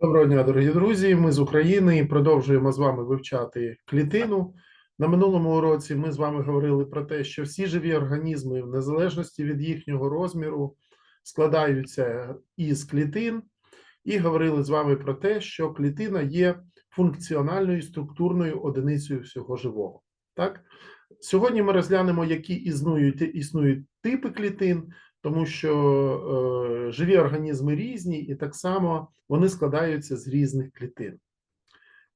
Доброго дня, дорогі друзі. Ми з України і продовжуємо з вами вивчати клітину. На минулому уроці ми з вами говорили про те, що всі живі організми, в незалежності від їхнього розміру, складаються із клітин, і говорили з вами про те, що клітина є функціональною структурною одиницею всього живого. Так? Сьогодні ми розглянемо, які існують, існують типи клітин, тому що е, живі організми різні, і так само вони складаються з різних клітин.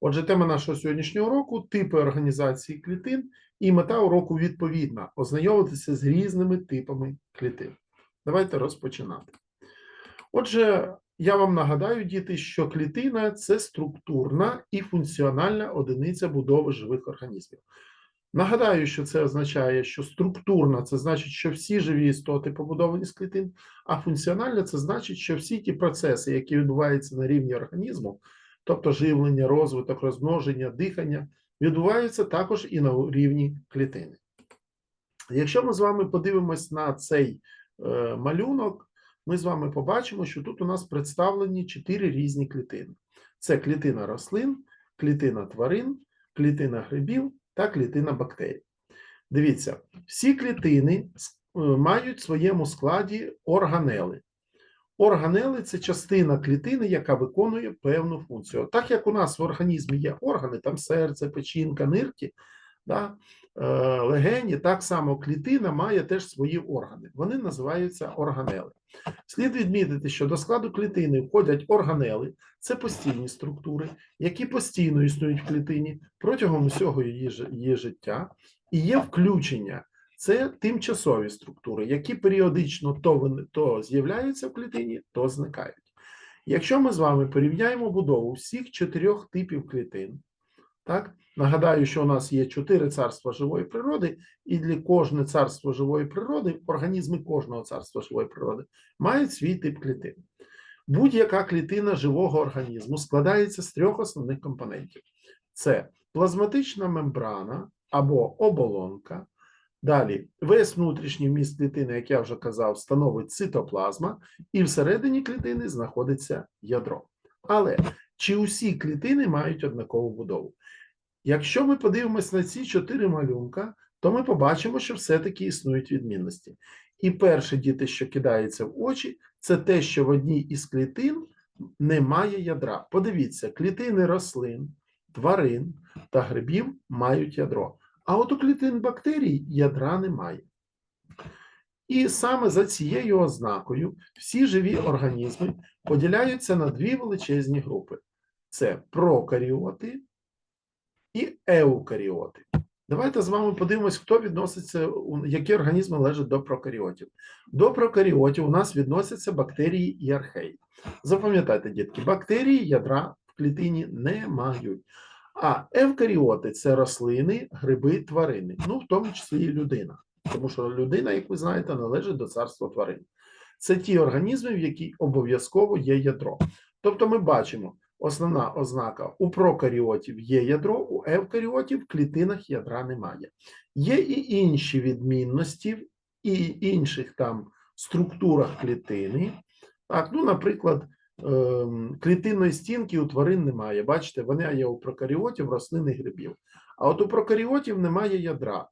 Отже, тема нашого сьогоднішнього уроку типи організації клітин, і мета уроку відповідна ознайомитися з різними типами клітин. Давайте розпочинати. Отже, я вам нагадаю, діти, що клітина це структурна і функціональна одиниця будови живих організмів. Нагадаю, що це означає, що структурна це значить, що всі живі істоти побудовані з клітин, а функціональна це значить, що всі ті процеси, які відбуваються на рівні організму, тобто живлення, розвиток, розмноження, дихання, відбуваються також і на рівні клітини. Якщо ми з вами подивимось на цей е, малюнок, ми з вами побачимо, що тут у нас представлені чотири різні клітини: це клітина рослин, клітина тварин, клітина грибів та клітина бактерій. Дивіться, всі клітини е, мають в своєму складі органели. Органели це частина клітини, яка виконує певну функцію. Так як у нас в організмі є органи, там серце, печінка, нирки, да, е, легені, так само клітина має теж свої органи. Вони називаються органели. Слід відмітити, що до складу клітини входять органели, це постійні структури, які постійно існують в клітині протягом усього її, її життя, і є включення. Це тимчасові структури, які періодично то, то з'являються в клітині, то зникають. Якщо ми з вами порівняємо будову всіх чотирьох типів клітин, так, нагадаю, що у нас є чотири царства живої природи, і для кожне царство живої природи, організми кожного царства живої природи мають свій тип клітин. Будь-яка клітина живого організму складається з трьох основних компонентів: це плазматична мембрана або оболонка. Далі, весь внутрішній міст клітини, як я вже казав, становить цитоплазма, і всередині клітини знаходиться ядро. Але чи усі клітини мають однакову будову? Якщо ми подивимось на ці чотири малюнка, то ми побачимо, що все-таки існують відмінності. І перше діти, що кидається в очі, це те, що в одній із клітин немає ядра. Подивіться, клітини рослин, тварин та грибів мають ядро. А от у клітин бактерій ядра немає. І саме за цією ознакою всі живі організми поділяються на дві величезні групи: це прокаріоти і еукаріоти. Давайте з вами подивимось, хто відноситься, які організми належать до прокаріотів. До прокаріотів у нас відносяться бактерії і археї. Запам'ятайте, дітки, бактерії ядра в клітині не мають. А евкаріоти це рослини, гриби, тварини, ну в тому числі і людина. Тому що людина, як ви знаєте, належить до царства тварин. Це ті організми, в яких обов'язково є ядро. Тобто ми бачимо, основна ознака у прокаріотів є ядро, у евкаріотів в клітинах ядра немає. Є і інші відмінності, і інших там структурах клітини. Так, ну, наприклад, ем, клітинної стінки у тварин немає. Бачите, вони є у прокаріотів, рослин і грибів. А от у прокаріотів немає ядра,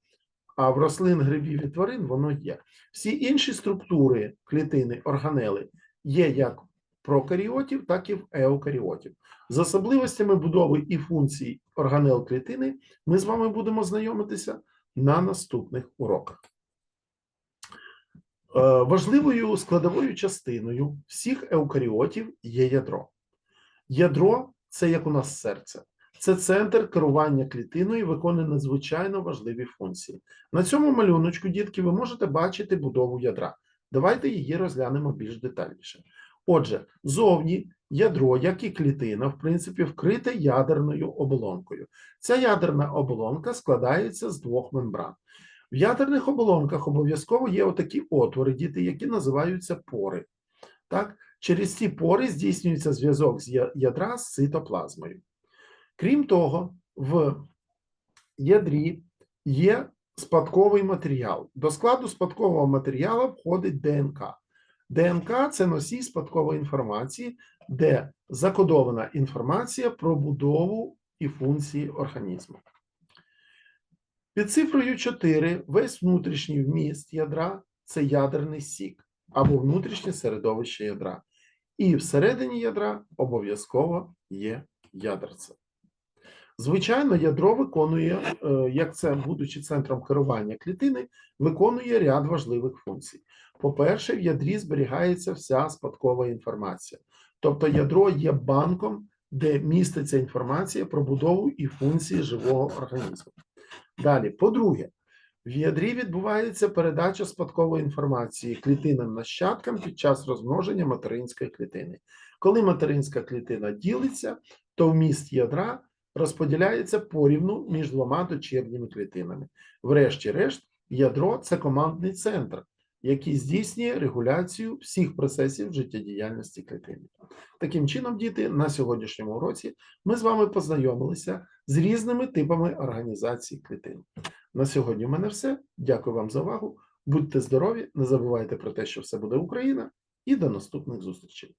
а в рослин, грибів і тварин воно є. Всі інші структури клітини, органели є як прокаріотів, так і в еукаріотів. З особливостями будови і функцій органел клітини ми з вами будемо знайомитися на наступних уроках. Е, Важливою складовою частиною всіх еукаріотів є ядро. Ядро це як у нас серце. Це центр керування клітиною виконує надзвичайно важливі функції. На цьому малюночку, дітки, ви можете бачити будову ядра. Давайте її розглянемо більш детальніше. Отже, зовні ядро, як і клітина, в принципі, вкрите ядерною оболонкою. Ця ядерна оболонка складається з двох мембран. В ядерних оболонках обов'язково є отакі отвори, діти, які називаються пори. Так? Через ці пори здійснюється зв'язок з ядра з цитоплазмою. Крім того, в ядрі є спадковий матеріал. До складу спадкового матеріалу входить ДНК. ДНК це носій спадкової інформації, де закодована інформація про будову і функції організму. Під цифрою 4 весь внутрішній вміст ядра це ядерний сік або внутрішнє середовище ядра. І всередині ядра обов'язково є ядерце. Звичайно, ядро виконує, е, як це, будучи центром керування клітини, виконує ряд важливих функцій. По-перше, в ядрі зберігається вся спадкова інформація. Тобто ядро є банком, де міститься інформація про будову і функції живого організму. Далі, по-друге, в ядрі відбувається передача спадкової інформації клітинам нащадкам під час розмноження материнської клітини. Коли материнська клітина ділиться, то вміст ядра розподіляється порівну між двома дочірніми клітинами. Врешті-решт, ядро це командний центр, який здійснює регуляцію всіх процесів життєдіяльності клітини. Таким чином, діти, на сьогоднішньому уроці ми з вами познайомилися з різними типами організації клітин. На сьогодні в мене все. Дякую вам за увагу. Будьте здорові, не забувайте про те, що все буде Україна, і до наступних зустрічей.